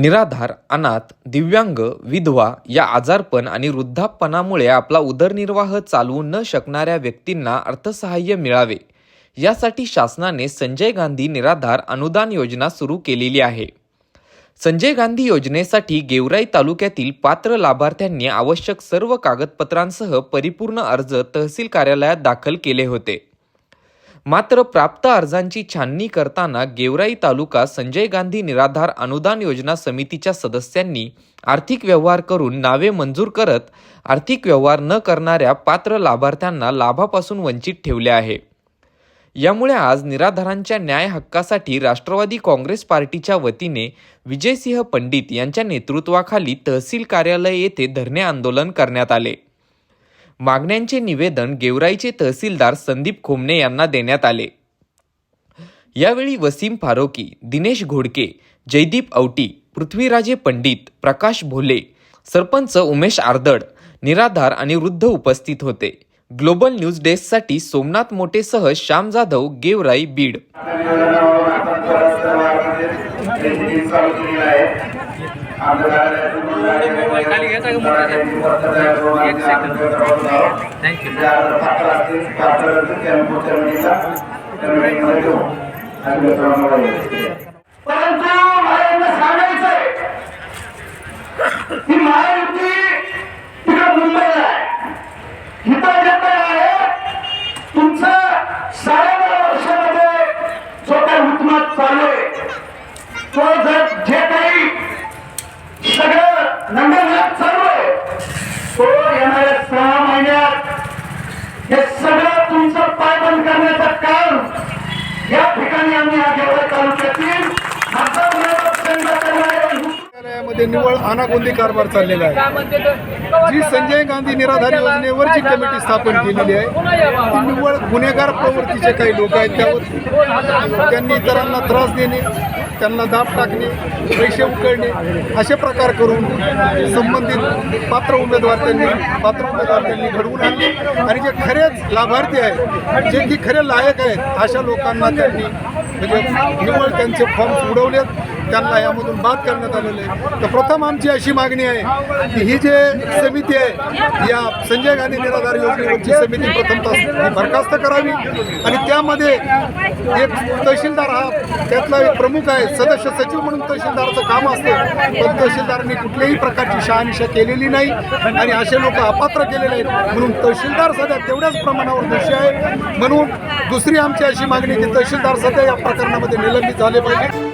निराधार अनाथ दिव्यांग विधवा या आजारपण आणि वृद्धापणामुळे आपला उदरनिर्वाह चालवू न शकणाऱ्या व्यक्तींना अर्थसहाय्य मिळावे. यासाठी शासनाने संजय गांधी निराधार अनुदान योजना सुरू केलेली आहे. संजय गांधी योजनेसाठी गेवराई तालुक्यातील पात्र लाभार्थ्यांनी आवश्यक सर्व कागदपत्रांसह परिपूर्ण अर्ज तहसील कार्यालयात दाखल केले होते. मात्र प्राप्त अर्जांची छाननी करताना गेवराई तालुका संजय गांधी निराधार अनुदान योजना समितीच्या सदस्यांनी आर्थिक व्यवहार करून नावे मंजूर करत आर्थिक व्यवहार न करणाऱ्या पात्र लाभार्थ्यांना लाभापासून वंचित ठेवले आहे. यामुळे आज निराधारांच्या न्याय हक्कासाठी राष्ट्रवादी काँग्रेस पार्टीच्या वतीने विजयसिंह पंडित यांच्या नेतृत्वाखाली तहसील कार्यालय येथे धरणे आंदोलन करण्यात आले. मागण्यांचे निवेदन गेवराईचे तहसीलदार संदीप खोमणे यांना देण्यात आले. यावेळी वसीम फारोकी दिनेश घोडके जयदीप औटी पृथ्वीराजे पंडित प्रकाश भोले सरपंच उमेश आर्दड निराधार आणि वृद्ध उपस्थित होते. ग्लोबल न्यूज डेस्कसाठी सोमनाथ मोटेसह श्याम जाधव गेवराई बीड. खाली घ्यायचा का मोठा? एक सेकंद. परंतु मला सांगायचंय ही महायुती तिकडं मुंबईला आहे इथं जे आहे तुमचं साडेबारा वर्षामध्ये जो काही हुकूमत चालू आहे तो जर जे काही सगळं नंबर चालू आहे तो येणाऱ्या सहा महिन्यात हे सगळं तुमचं करण्याचं काम या ठिकाणी आम्ही हा तालुक्यातील मतदार निव्वळ अनागोंदी कारभार चाललेला आहे. जी संजय गांधी निराधार योजनेवर जी कमिटी स्थापन केलेली आहे ती निव्वळ गुन्हेगार प्रवृत्तीचे काही लोक आहेत त्यावर त्यांनी इतरांना त्रास देणे त्यांना दाब टाकणे पैसे उकळणे असे प्रकार करून संबंधित पात्र उमेदवार त्यांनी पात्र उमेदवार त्यांनी घडवून आणले. आणि जे खरेच लाभार्थी आहेत जे की खरे लायक आहेत अशा लोकांना त्यांनी म्हणजे निव्वळ त्यांचे फॉर्म उडवलेत त्यांना यामधून बाद करण्यात आलेले आहे तर प्रथम आमची अशी मागणी आहे की ही जे समिती आहे या संजय गांधी निराधार योजनेवरची समिती प्रथमतः बरखास्त करावी. आणि त्यामध्ये एक तहसीलदार हा त्यातला एक प्रमुख आहे सदस्य सचिव म्हणून तहसीलदाराचं काम असतं. पण तहसीलदारांनी कुठल्याही प्रकारची शहानिशा केलेली नाही आणि असे लोक अपात्र केलेले आहेत. म्हणून तहसीलदार सध्या तेवढ्याच प्रमाणावर दोषी आहे म्हणून दुसरी आमची अशी मागणी की तहसीलदार सध्या या प्रकरणामध्ये निलंबित झाले पाहिजे.